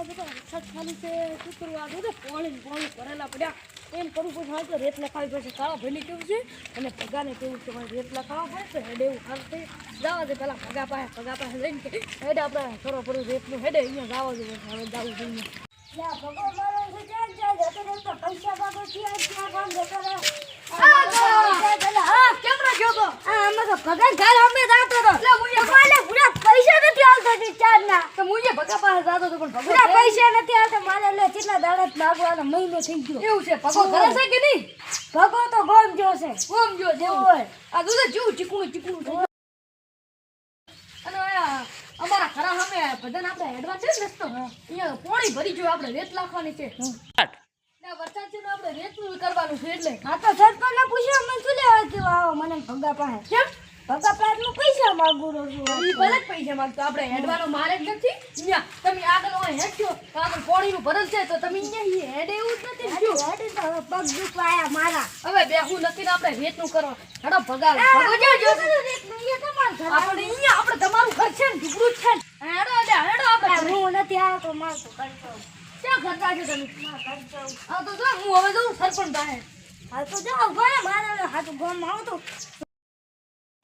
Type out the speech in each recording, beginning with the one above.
મારા બધા વરસાદ ખાલી છે શું કરવું આ બધું પાણી પાણી ભરેલા પડ્યા. એમ કરવું પડશે હા તો રેત લખાવી પડશે. કાળા ભેલી કેવું છે? અને પગાને કેવું છે? મારે રેત લખાવવા હેડે એવું થઈ જવા દે પેલા પગા પાસે પગા પાસે લઈને હેડે આપણે કરો પડું રેતનું હેડે અહીંયા જવા દે. હવે જવું જોઈએ યા ભગવાન મારો છે ક્યાં જાય? જતો રહેતો પૈસા બાબો ક્યાં ક્યાં કામ જતો રહે. કેમ ના ગયો તો ભગવાન ઘર અમે જાતો તો લે મુએ કોઈને પૂરા પૈસા નથી આવતા તી ના તો હું એ ભગા પાસે જતો હતો પણ પૂરા પૈસા નથી આવતા. મારે લે કેટલા દાડા માગવાનો મહિનો થઈ ગયો. એવું છે ભગો છે કે નહીં? ભગો તો ગોમ જો છે ઓમ જો જેવું ઓય. આ દૂધ જેવું ચીકણું ચીકણું અને અમારા ખરા સામે બધાને આપણે હેડવા છે ને રસ્તો? અહીંયા પાણી ભરી ગયું આપણે રેત નાખવાની છે. વરસાદ છે ને આપણે રેતનું કરવાનું છે એટલે. હા તો સરપંચ પૂછ્યો મને શું લેવા કેવા આવો? મને ભગા પાસે. કેમ? ભગા પાસે પૈસા માંગુ રહ્યો છું ઈ ભલે પૈસા માંગતો આપણે હેડવાનો મારે જ નથી. અહીંયા તમે આગળ હોય હેડજો આગળ પાણીનું ભરલ છે તો તમે અહીંયા હેડે એવું જ નથી જો હેડી તો પગ દુખવાયા મારા. હવે બેહું નથી ને આપણે રેતનું કરવા હેડો ભગા ભગો ક્યાં આપણે આપણે અહીંયા આપણે તમારું ઘર છે ને ઢુકડું છે હેડો હેડો હેડો આપણે હું નથી આવતો મારતો કરતો ક્યાં ઘરડા છો તમે? હા તો જો હું હવે જઉં સરપંચ પાસે. હા તો જાઓ ગોળે મારા હાથ ગોમ આવતો.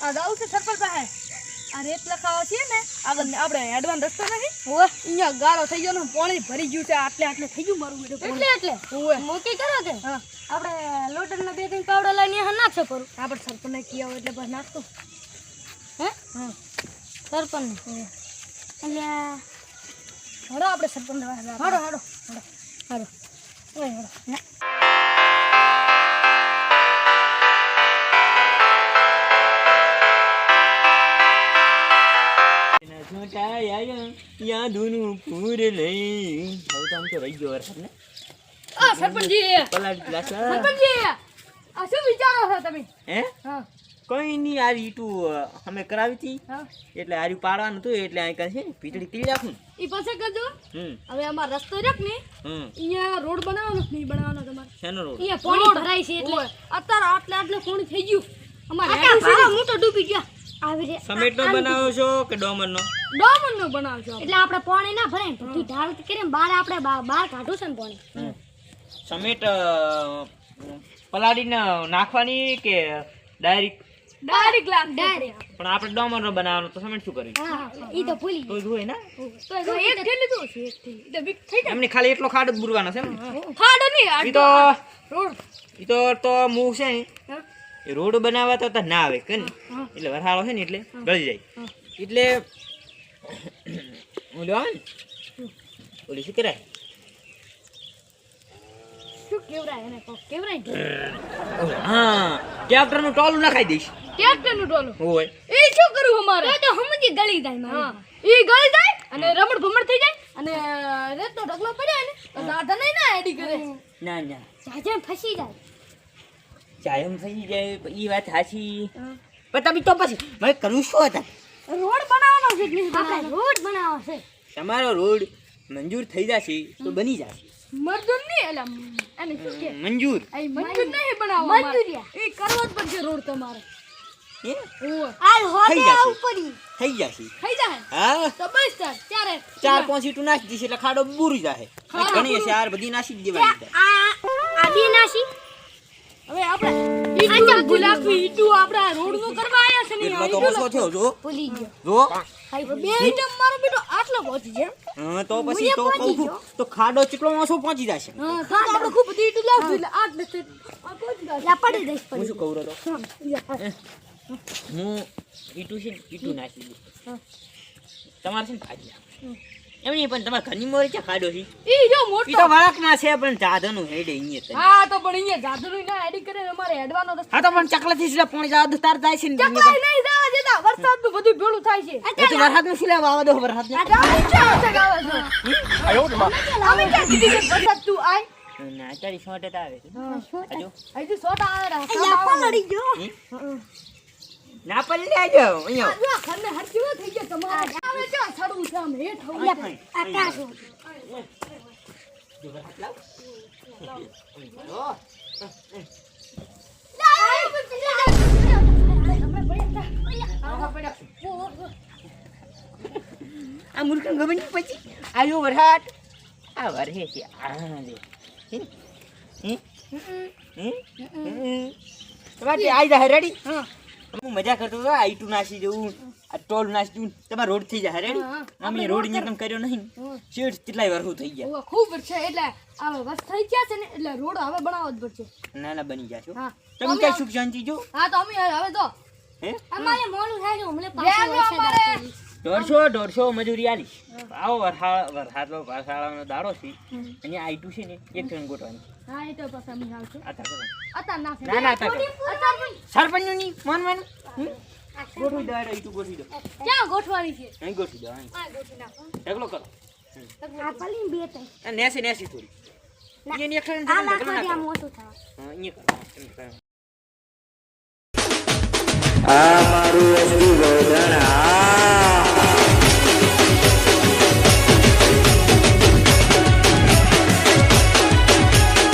આ જાવું છે સરપંચ પાસે આ રેત લખાવા છીએ ને આગળ આપણે એડવાન્સ રસ્તો નથી. ઓય અહીંયા ગાળો થઈ ગયો ને પાણી ભરી ગયું છે આટલે આટલે થઈ ગયું મારું બેટું એટલે એટલે? ઓવે. મૂકી કરો કે? આપણે લોટન ના બે ત્રણ પાવડો લઈને હા નાખશો કરું આપણે સરપંચને કિયા હોય એટલે બસ નાખતો હે? હા. સરપંચ એટલે હડો આપણે સરપંચ હડો હડો. હડો. હડો. હડો. ત્યાં ધૂનું પૂર લઈ હવે તો આમ તો રહી ગયો વરસાદ ને આ સરપંચજી પલાળી ગ્લાસ સરપંચજી આ શું વિચારો છો તમે હે હા કોઈ નહીં આ રીટું અમે કરાવી હતી. એટલે આર્યું પાડવાનું હતું એટલે અહીં કાંઈ છે ને રાખું ઈ પાસે કરજો. હવે અમાર રસ્તો રહ્યો ને અહીંયા રોડ બનાવવાનો નહીં બનાવવાનો તમારે? શેનો રોડ? અહીંયા પાણી ભરાય છે એટલે અત્યારે આટલે આટલે પાણી થઈ ગયું. અમારે હું તો ડૂબી ગયા. આવી સમેટનો બનાવો છો કે ડોમરનો? ડોમરનો બનાવશો આપણે. એટલે આપણે પાણી ના ભરાય બધું ઢાળ કરીને બહાર આપણે બા- બહાર કાઢું છે ને પાણી. સમેટ પલાળીને નાખવાની કે ડાયરેક્ટ? Direct lakh direct. પણ આપણે ડોમરનો બનાવવાનો તો સમેટ શું કર્યું ઈ તો ભૂલી તો જ ને? તો એક થેલી તો છે એક થેલી એટલે બીક થઈ એમને ખાલી એટલો ખાડ જ બુરવાનો છે ને? ખાડો નહીં આ તો ઈ તો તો મું છે એ રોડ બનાવવા તો તો ના આવે કે એટલે વરસાળો છે ને એટલે ગળી જાય. એટલે ઓલો આવે ને ઓલી શું કરાય? ને? ટોલું નખાઈ દઈશ. ટ્રેક્ટરનું ટોલું? હોય એ શું કરવું અમારે? તો સમજી ગળી જાય હા. એ ગળી જાય અને રમણ ભમણ થઈ જાય અને રેતો ઢગલો પડ્યો ને તો સાધન ના એડી કરે ના ના. જાજે ફસી જાય. ચાયમ થઈ જાય એ વાત સાચી. પણ તમે તો પછી મારે કરું શું હતા? રોડ બનાવવાનો છે આપણે રોડ બનાવો છે. તમારો રોડ મંજૂર થઈ જશે તો બની જશે. મરદુન નહીં એટલે એને શું કે? મંજૂર. આ મંજૂર નહીં બનાવવા મંજૂરિયા. એ કરવો જ પડશે રોડ તમારે. હે? હાલ હોદે ઉપરી. થઈ જશે. થઈ જાય હા? તો બસ તાર ત્યારે ચાર પાંચ ઈટું નાખી દઈશ એટલે ખાડો બુરી જાય ખાડો ઘણી હશે ચાર બધી નાસી જ દેવાની આ આ આપણે ગુલાબી ઈટું આપડા રોડ રોડનું કરવા આયા છે ને તો ઓછો થયો જો. ભૂલી ગયો. જો. બે આઈટમ મારો બેટો આટલો પહોંચી જાય હા, તો પછી તો કહું છું તો ખાડો ચેટલો ઓછો પહોંચી જશે. હા તો આપણે ખૂબ બધી ઈટું લાવશું એટલે આટલે છે. આ પહોંચી જશે લા પડી દઈશ હું પડી શું કહું રહ્યો હા, હું. ઈટુ છે ઈટુ નાખી દઉં તમારે છે ને ભાજી એમ નહીં પણ તમારા ઘરની મોરી ક્યાં ખાડો છે? ઈ જો ઈ મોટો તો વળાકના છે પણ જાદવનું હેડે અહીંયા. હા તો પણ અહીંયા જાદુનું ના એડિટ કરે અમારે હેડવાનો રસ્તો. હા તો પણ ચકલાથી સિલા પોણી જાદવ તાર જાય છે ચકલા નહીં નહીં જતા વરસાદનું બધું ભેળું થાય છે. એ તો વરસાદનું સિલા વાવા દો વરસાદને. અમે ક્યાં કીધી છે વરસાદ તું આય? ના તારી શોટ આવે છે. આ જો. હજી? સોટા આવે રા લડી ગયો? ના પલ્લે આજો અહીંયા. આ ઘરને હરકી વાત થઈ ગયો તમારે. આવે જો સડવું છે આમ હેઠ આવું. આકાશ આ મૂર્ખને ગમે નહીં પછી આવ્યો વરસાદ આ વરહે છે આ? હમ? તમારે આઈ જાય રેડી? હા. હું મજા કરતો હતો આઈ ટુ નાસી જવું આ ટોલ નાસી જવું તમારે રોડ થઈ જાય રેડી અમે રોડ અહીંયા તમે કર્યો નહીં. શેઠ કેટલા વર્ષો થઈ ગયા. ખૂબ છે એટલે હવે વર્ષ થઈ ગયા છે ને એટલે રોડ હવે બનાવવો જ પડશે. ના ના બની ગયા છો. તમે કઈ સુખ શાંતિ જો હા તો અમે હવે તો હે? અમારે મોડું થાય છે અમને બે દોઢસો દોઢસો મજૂરી આલી. આવો વરસાદ વરસાદનો પાસાળાનો દાડો છે. અને આઈ ટુ છે ને એક જણ ગોઠવાની. હા એ તો પછી અમે આવશે આ તાકો અતાર ના ના નહીં મન મન ગોઠવી. દો આઈ ગોઠવી દો. ક્યાં ગોઠવાની છે? અહીં ગોઠવી દો અહીં. આ ગોઠવી નાખો. ઢગલો કરો. આ પલીને બે. આ નેસી નેસી થોડી. અહીંયા આ ઢગલો ના આ કરો મોટું હા, અહીંયા કરો આ મારું અસ્તુ ગોધણા